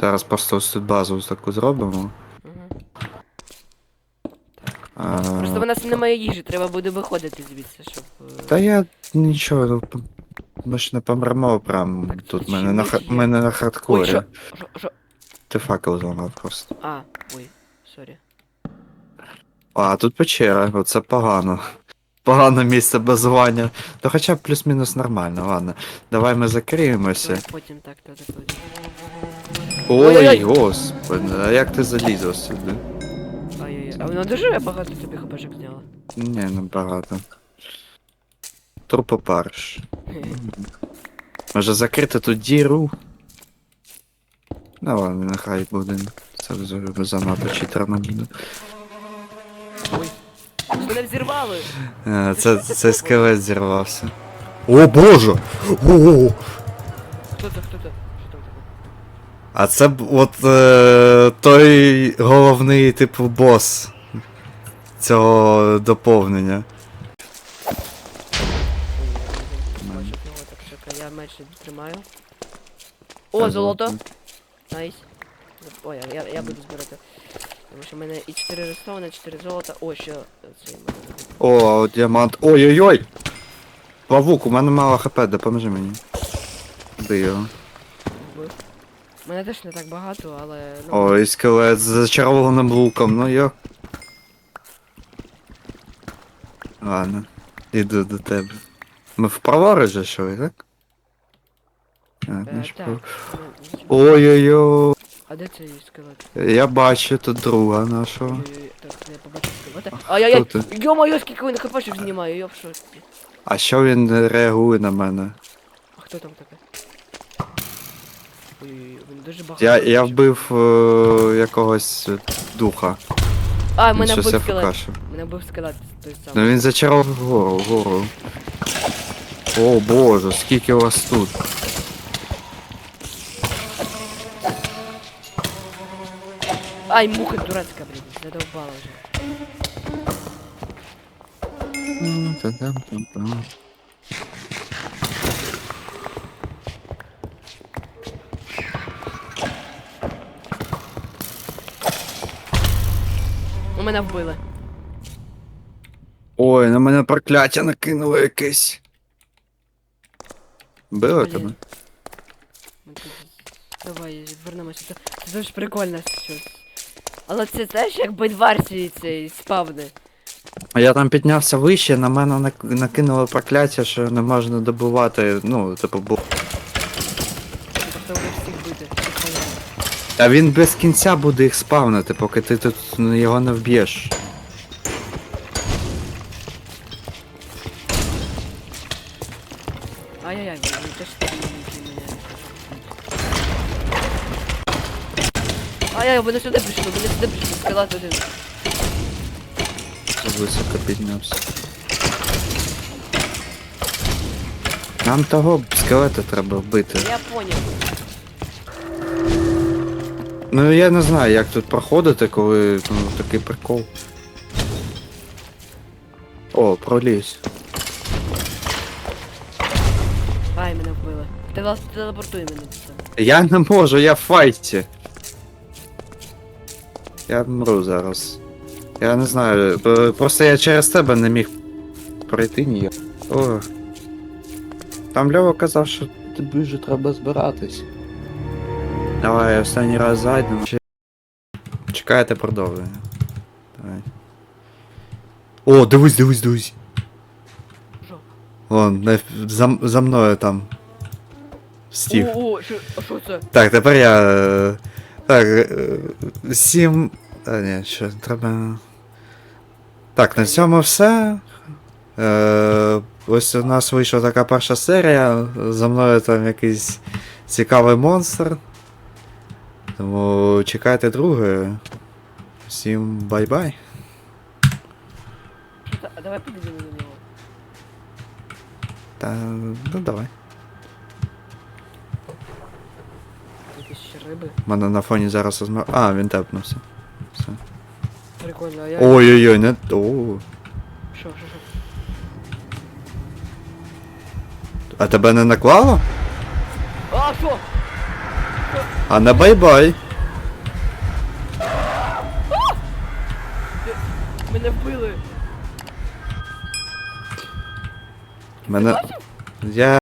Зараз просто ось тут базу таку зробимо. Угу. А, Просто в нас немає їжі, треба буде виходити звідси, щоб. е, Та я нічого, ну, п- ми ж не помремо прям Так тут. це Мене на, ха- мене на Ой, хардкорі. Ти факел зламав просто. А, ой, сорі. А, тут печера, оце погано. Погане місце базування. То хоча б плюс-мінус нормально, ладно. Давай ми закриємося. Потім так то заходить. Ой, Ой-ой-ой. господи, а як ти залізав сюди? Ай-яй-яй. А вона дуже багато тобі хабажок зняла. Ні, не багато. Трупопарш. Може закрити тут діру? Ну ладно, нехай буде. Це вже занадто читерно буде. Ой. Мене взірвали! Е, Це, це скелет зірвався. О боже! О! Хто це, хто це? А це б от е, той головний, типу, бос цього доповнення. Бачив його, так що я меч тримаю. О, золото! Найс. Ой, я, я, я буду збирати. Тому що в мене і 4 рестоване, 4 золота. О, ще цей в мене. О, діамант. Ой-ой-ой! Павук, у мене мало хп, допоможи мені. Де його? вбив. Мене теж не так багато, але ну. Ой, скелет з зачарованим луком, ну йо. Ладно, іду до тебе. Ми вправо же що, так? А, е, так. Ну, Ой-ой-ой. А де цей скелет? Я бачу тут друга нашого. Ой-ой-ой, Так, я побачив скелета. Ай-яй-яй! Хто Йо-моє, скільки він хпшок знімає, йоп, що. А що він реагує на мене? А хто там таке? Ой-ой-ой, дуже багато. Я, я вбив е, якогось духа. А, Він мене щось вбив скелет. афкашив. Мене вбив скелет той Ну самий. він зачарував вгору, вгору. О боже, скільки у вас тут. Ай, муха дурацька, блін, задовбала вже. Та-дам-там-там. Мене вбили. Ой, на мене прокляття накинуло якесь. Било Блін. тебе? Давай, вернемося. Це, це дуже прикольно щось. Але це знаєш, як бедварсії цей спавни. А я там піднявся вище, на мене нак- накинуло прокляття, що не можна добувати, ну, типу, бо. А він без кінця буде їх спавнити, поки ти тут його не вб'єш. Ай-яй-яй, вони теж. Ай-яй, вони сюди прийшли, вони сюди прийшли, скелет один. Високо піднявся. Нам того скелета треба вбити. Я поняв. Ну я не знаю, як тут проходити, коли ну, такий прикол. О, проліз. Ай, мене вбили. Теле- Телепортуй мене. Я не можу, я в файті. Я вмру зараз. Я не знаю, просто я через тебе не міг пройти ніяк. О. Там Льова казав, що тобі вже треба збиратись. Давай останній раз зайдемо. Чекайте продовження. Давай. О, дивись, дивись, дивись. Вон, не, за, за мною там. Стів. О, о, що, а що це? Так, тепер я. е, Так. е, Сім. А, ні, що, треба. Так, на цьому все. Е, ось у нас вийшла така перша серія. За мною там якийсь цікавий монстр. Тому чекайте друге. Всім бай-бай. А давай підійдемо до нього. Та ну давай. Якісь ще риби. У мене на фоні зараз розмов. А, він тепнувся. Все. Прикольно, а я... Ой-ой-ой, не. О. Що, що, що? А тебе не наклало? А, що? А на бай-бай. Мене вбили. Мене. Я